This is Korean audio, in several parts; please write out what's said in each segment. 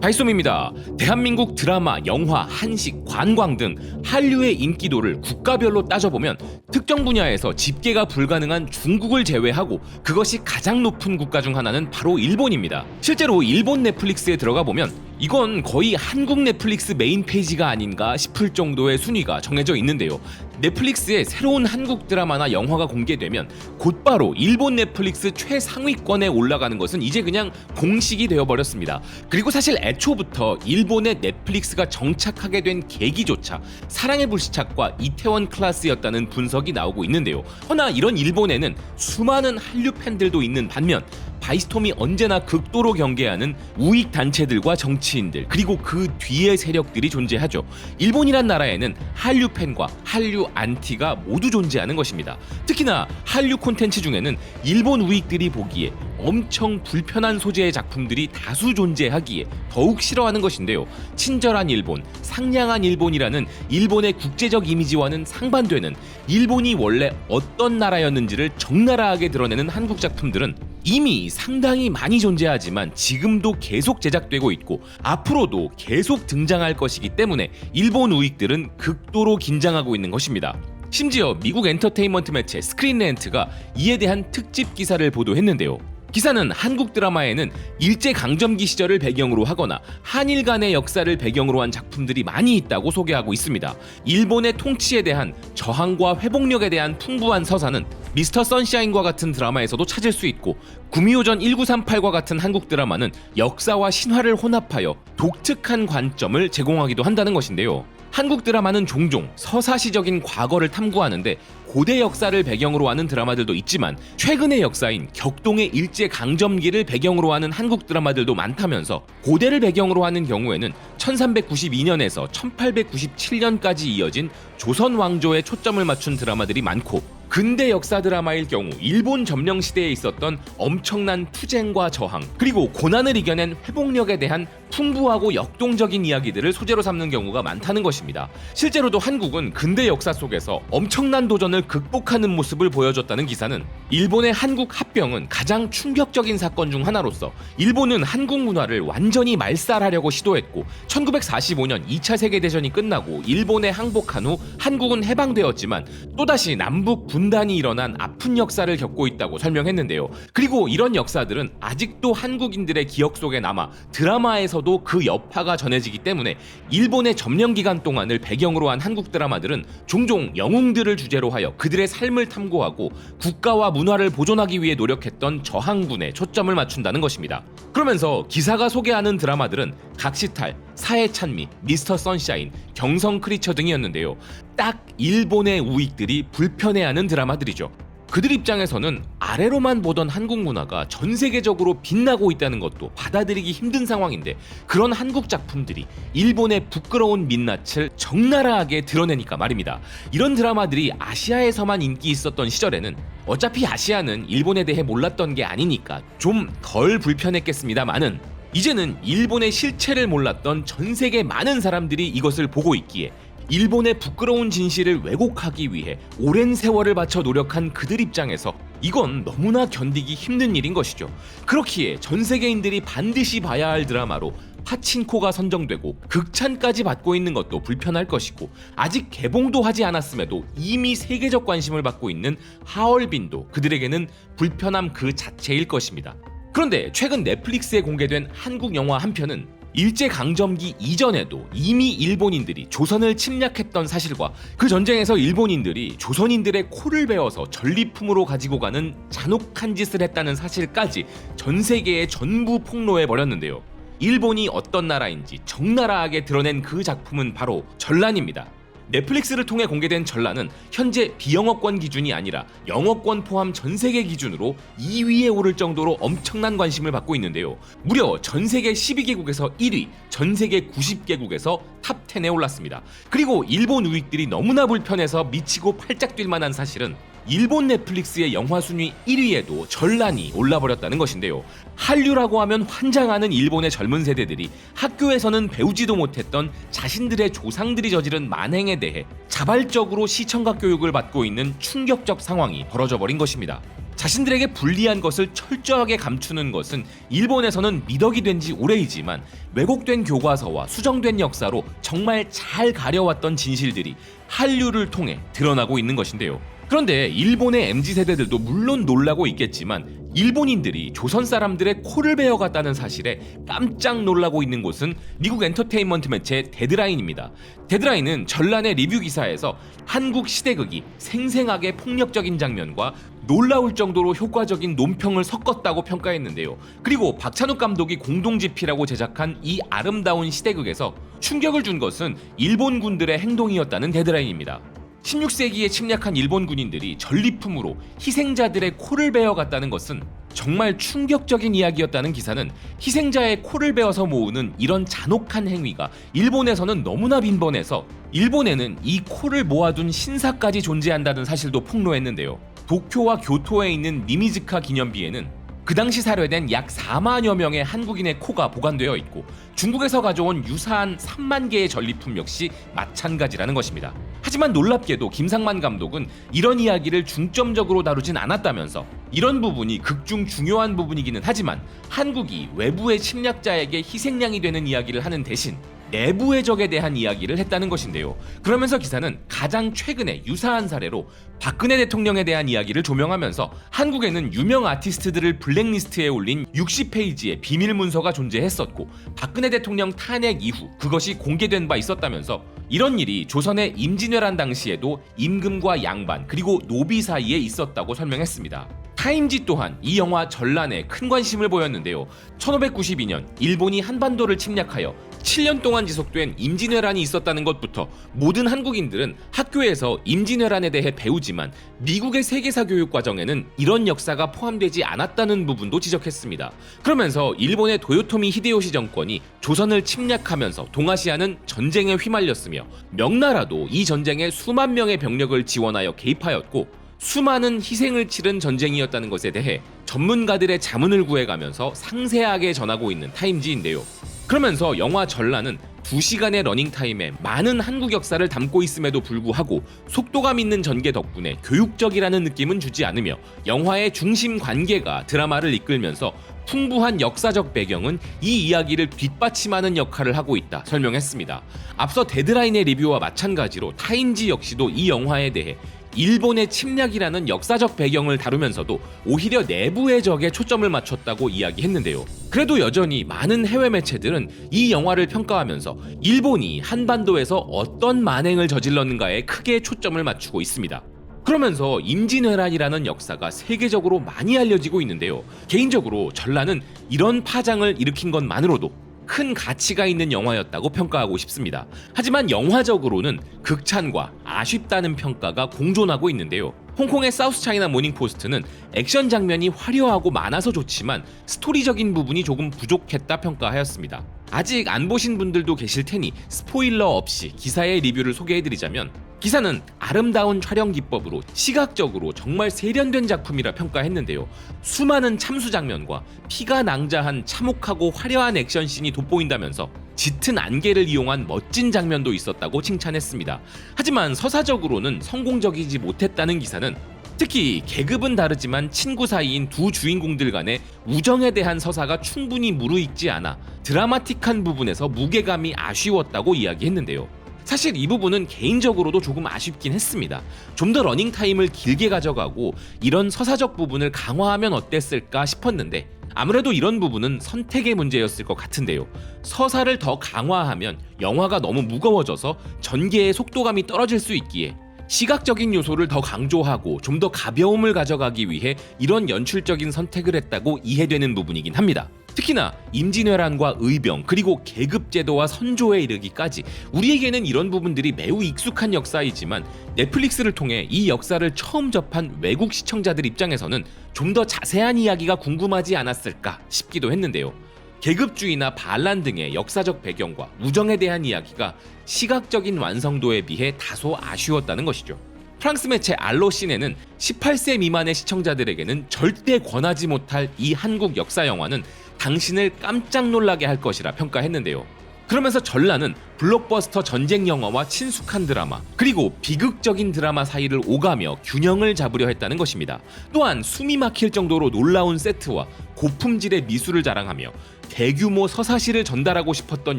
발솜입니다. 대한민국 드라마, 영화, 한식, 관광 등 한류의 인기도를 국가별로 따져보면 특정 분야에서 집계가 불가능한 중국을 제외하고 그것이 가장 높은 국가 중 하나는 바로 일본입니다. 실제로 일본 넷플릭스에 들어가 보면 이건 거의 한국 넷플릭스 메인 페이지가 아닌가 싶을 정도의 순위가 정해져 있는데요. 넷플릭스에 새로운 한국 드라마나 영화가 공개되면 곧바로 일본 넷플릭스 최상위권에 올라가는 것은 이제 그냥 공식이 되어버렸습니다. 그리고 사실 애초부터 일본의 넷플릭스가 정착하게 된 계기조차 사랑의 불시착과 이태원 클라스였다는 분석이 나오고 있는데요. 허나 이런 일본에는 수많은 한류 팬들도 있는 반면 바이스톰이 언제나 극도로 경계하는 우익 단체들과 정치인들 그리고 그 뒤의 세력들이 존재하죠. 일본이란 나라에는 한류 팬과 한류 안티가 모두 존재하는 것입니다. 특히나 한류 콘텐츠 중에는 일본 우익들이 보기에 엄청 불편한 소재의 작품들이 다수 존재하기에 더욱 싫어하는 것인데요. 친절한 일본, 상냥한 일본이라는 일본의 국제적 이미지와는 상반되는 일본이 원래 어떤 나라였는지를 적나라하게 드러내는 한국 작품들은 이미 상당히 많이 존재하지만 지금도 계속 제작되고 있고 앞으로도 계속 등장할 것이기 때문에 일본 우익들은 극도로 긴장하고 있는 것입니다. 심지어 미국 엔터테인먼트 매체 스크린렌트가 이에 대한 특집 기사를 보도했는데요. 기사는 한국 드라마에는 일제 강점기 시절을 배경으로 하거나 한일 간의 역사를 배경으로 한 작품들이 많이 있다고 소개하고 있습니다. 일본의 통치에 대한 저항과 회복력에 대한 풍부한 서사는 미스터 선샤인과 같은 드라마에서도 찾을 수 있고 구미호전 1938과 같은 한국 드라마는 역사와 신화를 혼합하여 독특한 관점을 제공하기도 한다는 것인데요. 한국 드라마는 종종 서사시적인 과거를 탐구하는데 고대 역사를 배경으로 하는 드라마들도 있지만 최근의 역사인 격동의 일제 강점기를 배경으로 하는 한국 드라마들도 많다면서 고대를 배경으로 하는 경우에는 1392년에서 1897년까지 이어진 조선 왕조에 초점을 맞춘 드라마들이 많고 근대 역사 드라마일 경우 일본 점령 시대에 있었던 엄청난 투쟁과 저항 그리고 고난을 이겨낸 회복력에 대한 풍부하고 역동적인 이야기들을 소재로 삼는 경우가 많다는 것입니다. 실제로도 한국은 근대 역사 속에서 엄청난 도전을 극복하는 모습을 보여줬다는 기사는 일본의 한국 합병은 가장 충격적인 사건 중 하나로서 일본은 한국 문화를 완전히 말살하려고 시도했고 1945년 2차 세계대전이 끝나고 일본에 항복한 후 한국은 해방되었지만 또다시 남북 분단이 일어난 아픈 역사를 겪고 있다고 설명했는데요. 그리고 이런 역사들은 아직도 한국인들의 기억 속에 남아 드라마에서도 그 여파가 전해지기 때문에 일본의 점령 기간 동안을 배경으로 한 한국 드라마들은 종종 영웅들을 주제로 하여 그들의 삶을 탐구하고 국가와 문화를 보존하기 위해 노력했던 저항군에 초점을 맞춘다는 것입니다. 그러면서 기사가 소개하는 드라마들은 각시탈, 사회찬미, 미스터 선샤인, 경성 크리처 등이었는데요. 딱 일본의 우익들이 불편해하는 드라마들이죠. 그들 입장에서는 아래로만 보던 한국 문화가 전 세계적으로 빛나고 있다는 것도 받아들이기 힘든 상황인데 그런 한국 작품들이 일본의 부끄러운 민낯을 적나라하게 드러내니까 말입니다. 이런 드라마들이 아시아에서만 인기 있었던 시절에는 어차피 아시아는 일본에 대해 몰랐던 게 아니니까 좀 덜 불편했겠습니다만은 이제는 일본의 실체를 몰랐던 전 세계 많은 사람들이 이것을 보고 있기에 일본의 부끄러운 진실을 왜곡하기 위해 오랜 세월을 바쳐 노력한 그들 입장에서 이건 너무나 견디기 힘든 일인 것이죠. 그렇기에 전 세계인들이 반드시 봐야 할 드라마로 파친코가 선정되고 극찬까지 받고 있는 것도 불편할 것이고 아직 개봉도 하지 않았음에도 이미 세계적 관심을 받고 있는 하얼빈도 그들에게는 불편함 그 자체일 것입니다. 그런데 최근 넷플릭스에 공개된 한국 영화 한 편은 일제 강점기 이전에도 이미 일본인들이 조선을 침략했던 사실과 그 전쟁에서 일본인들이 조선인들의 코를 베어서 전리품으로 가지고 가는 잔혹한 짓을 했다는 사실까지 전 세계에 전부 폭로해 버렸는데요. 일본이 어떤 나라인지 적나라하게 드러낸 그 작품은 바로 전란입니다. 넷플릭스를 통해 공개된 전란은 현재 비영어권 기준이 아니라 영어권 포함 전 세계 기준으로 2위에 오를 정도로 엄청난 관심을 받고 있는데요. 무려 전 세계 12개국에서 1위, 전 세계 90개국에서 탑 10에 올랐습니다. 그리고 일본 우익들이 너무나 불편해서 미치고 팔짝 뛸 만한 사실은 일본 넷플릭스의 영화 순위 1위에도 전란이 올라버렸다는 것인데요. 한류라고 하면 환장하는 일본의 젊은 세대들이 학교에서는 배우지도 못했던 자신들의 조상들이 저지른 만행에 대해 자발적으로 시청각 교육을 받고 있는 충격적 상황이 벌어져 버린 것입니다. 자신들에게 불리한 것을 철저하게 감추는 것은 일본에서는 미덕이 된 지 오래이지만 왜곡된 교과서와 수정된 역사로 정말 잘 가려왔던 진실들이 한류를 통해 드러나고 있는 것인데요. 그런데 일본의 MZ 세대들도 물론 놀라고 있겠지만 일본인들이 조선 사람들의 코를 베어갔다는 사실에 깜짝 놀라고 있는 곳은 미국 엔터테인먼트 매체 데드라인입니다. 데드라인은 전란의 리뷰 기사에서 한국 시대극이 생생하게 폭력적인 장면과 놀라울 정도로 효과적인 논평을 섞었다고 평가했는데요. 그리고 박찬욱 감독이 공동집필하고 제작한 이 아름다운 시대극에서 충격을 준 것은 일본 군들의 행동이었다는 데드라인입니다. 16세기에 침략한 일본 군인들이 전리품으로 희생자들의 코를 베어갔다는 것은 정말 충격적인 이야기였다는 기사는 희생자의 코를 베어서 모으는 이런 잔혹한 행위가 일본에서는 너무나 빈번해서 일본에는 이 코를 모아둔 신사까지 존재한다는 사실도 폭로했는데요. 도쿄와 교토에 있는 니미즈카 기념비에는 그 당시 사료된 약 4만여 명의 한국인의 코가 보관되어 있고 중국에서 가져온 유사한 3만 개의 전리품 역시 마찬가지라는 것입니다. 하지만 놀랍게도 김상만 감독은 이런 이야기를 중점적으로 다루진 않았다면서 이런 부분이 극중 중요한 부분이기는 하지만 한국이 외부의 침략자에게 희생양이 되는 이야기를 하는 대신 내부의 적에 대한 이야기를 했다는 것인데요. 그러면서 기사는 가장 최근에 유사한 사례로 박근혜 대통령에 대한 이야기를 조명하면서 한국에는 유명 아티스트들을 블랙리스트에 올린 60페이지의 비밀 문서가 존재했었고 박근혜 대통령 탄핵 이후 그것이 공개된 바 있었다면서 이런 일이 조선의 임진왜란 당시에도 임금과 양반 그리고 노비 사이에 있었다고 설명했습니다. 타임지 또한 이 영화 전란에 큰 관심을 보였는데요. 1592년 일본이 한반도를 침략하여 7년 동안 지속된 임진왜란이 있었다는 것부터 모든 한국인들은 학교에서 임진왜란에 대해 배우지만 미국의 세계사 교육 과정에는 이런 역사가 포함되지 않았다는 부분도 지적했습니다. 그러면서 일본의 도요토미 히데요시 정권이 조선을 침략하면서 동아시아는 전쟁에 휘말렸으며 명나라도 이 전쟁에 수만 명의 병력을 지원하여 개입하였고 수많은 희생을 치른 전쟁이었다는 것에 대해 전문가들의 자문을 구해가면서 상세하게 전하고 있는 타임지인데요. 그러면서 영화 전란은 2시간의 러닝타임에 많은 한국 역사를 담고 있음에도 불구하고 속도감 있는 전개 덕분에 교육적이라는 느낌은 주지 않으며 영화의 중심 관계가 드라마를 이끌면서 풍부한 역사적 배경은 이 이야기를 뒷받침하는 역할을 하고 있다 설명했습니다. 앞서 데드라인의 리뷰와 마찬가지로 타인지 역시도 이 영화에 대해 일본의 침략이라는 역사적 배경을 다루면서도 오히려 내부의 적에 초점을 맞췄다고 이야기했는데요. 그래도 여전히 많은 해외 매체들은 이 영화를 평가하면서 일본이 한반도에서 어떤 만행을 저질렀는가에 크게 초점을 맞추고 있습니다. 그러면서 임진왜란이라는 역사가 세계적으로 많이 알려지고 있는데요. 개인적으로 전라는 이런 파장을 일으킨 것만으로도 큰 가치가 있는 영화였다고 평가하고 싶습니다. 하지만 영화적으로는 극찬과 아쉽다는 평가가 공존하고 있는데요. 홍콩의 사우스 차이나 모닝 포스트는 액션 장면이 화려하고 많아서 좋지만 스토리적인 부분이 조금 부족했다 평가하였습니다. 아직 안 보신 분들도 계실 테니 스포일러 없이 기사의 리뷰를 소개해드리자면 기사는 아름다운 촬영 기법으로 시각적으로 정말 세련된 작품이라 평가했는데요. 수많은 참수 장면과 피가 낭자한 참혹하고 화려한 액션씬이 돋보인다면서 짙은 안개를 이용한 멋진 장면도 있었다고 칭찬했습니다. 하지만 서사적으로는 성공적이지 못했다는 기사는 특히 계급은 다르지만 친구 사이인 두 주인공들 간의 우정에 대한 서사가 충분히 무르익지 않아 드라마틱한 부분에서 무게감이 아쉬웠다고 이야기했는데요. 사실 이 부분은 개인적으로도 조금 아쉽긴 했습니다. 좀 더 러닝 타임을 길게 가져가고 이런 서사적 부분을 강화하면 어땠을까 싶었는데 아무래도 이런 부분은 선택의 문제였을 것 같은데요. 서사를 더 강화하면 영화가 너무 무거워져서 전개의 속도감이 떨어질 수 있기에 시각적인 요소를 더 강조하고 좀 더 가벼움을 가져가기 위해 이런 연출적인 선택을 했다고 이해되는 부분이긴 합니다. 특히나 임진왜란과 의병 그리고 계급제도와 선조에 이르기까지 우리에게는 이런 부분들이 매우 익숙한 역사이지만 넷플릭스를 통해 이 역사를 처음 접한 외국 시청자들 입장에서는 좀 더 자세한 이야기가 궁금하지 않았을까 싶기도 했는데요. 계급주의나 반란 등의 역사적 배경과 우정에 대한 이야기가 시각적인 완성도에 비해 다소 아쉬웠다는 것이죠. 프랑스 매체 알로 시네는 18세 미만의 시청자들에게는 절대 권하지 못할 이 한국 역사 영화는 당신을 깜짝 놀라게 할 것이라 평가했는데요. 그러면서 전라는 블록버스터 전쟁 영화와 친숙한 드라마 그리고 비극적인 드라마 사이를 오가며 균형을 잡으려 했다는 것입니다. 또한 숨이 막힐 정도로 놀라운 세트와 고품질의 미술을 자랑하며 대규모 서사시를 전달하고 싶었던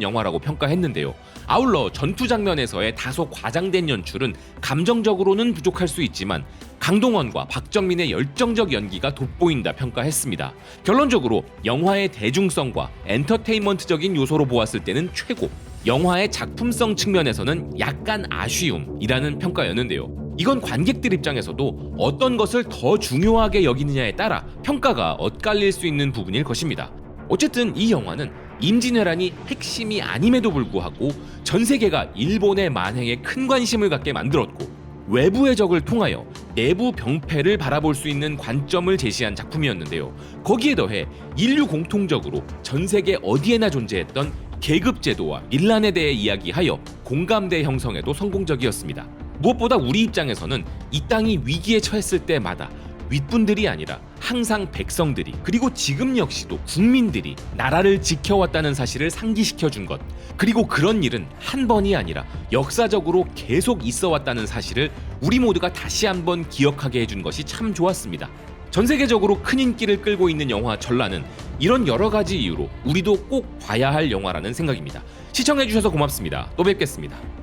영화라고 평가했는데요. 아울러 전투 장면에서의 다소 과장된 연출은 감정적으로는 부족할 수 있지만 강동원과 박정민의 열정적 연기가 돋보인다 평가했습니다. 결론적으로 영화의 대중성과 엔터테인먼트적인 요소로 보았을 때는 최고, 영화의 작품성 측면에서는 약간 아쉬움이라는 평가였는데요. 이건 관객들 입장에서도 어떤 것을 더 중요하게 여기느냐에 따라 평가가 엇갈릴 수 있는 부분일 것입니다. 어쨌든 이 영화는 임진왜란이 핵심이 아님에도 불구하고 전 세계가 일본의 만행에 큰 관심을 갖게 만들었고 외부의 적을 통하여 내부 병폐를 바라볼 수 있는 관점을 제시한 작품이었는데요. 거기에 더해 인류 공통적으로 전 세계 어디에나 존재했던 계급 제도와 밀란에 대해 이야기하여 공감대 형성에도 성공적이었습니다. 무엇보다 우리 입장에서는 이 땅이 위기에 처했을 때마다 윗분들이 아니라 항상 백성들이 그리고 지금 역시도 국민들이 나라를 지켜왔다는 사실을 상기시켜 준 것. 그리고 그런 일은 한 번이 아니라 역사적으로 계속 있어 왔다는 사실을 우리 모두가 다시 한번 기억하게 해준 것이 참 좋았습니다. 전 세계적으로 큰 인기를 끌고 있는 영화 전라는 이런 여러 가지 이유로 우리도 꼭 봐야 할 영화라는 생각입니다. 시청해주셔서 고맙습니다. 또 뵙겠습니다.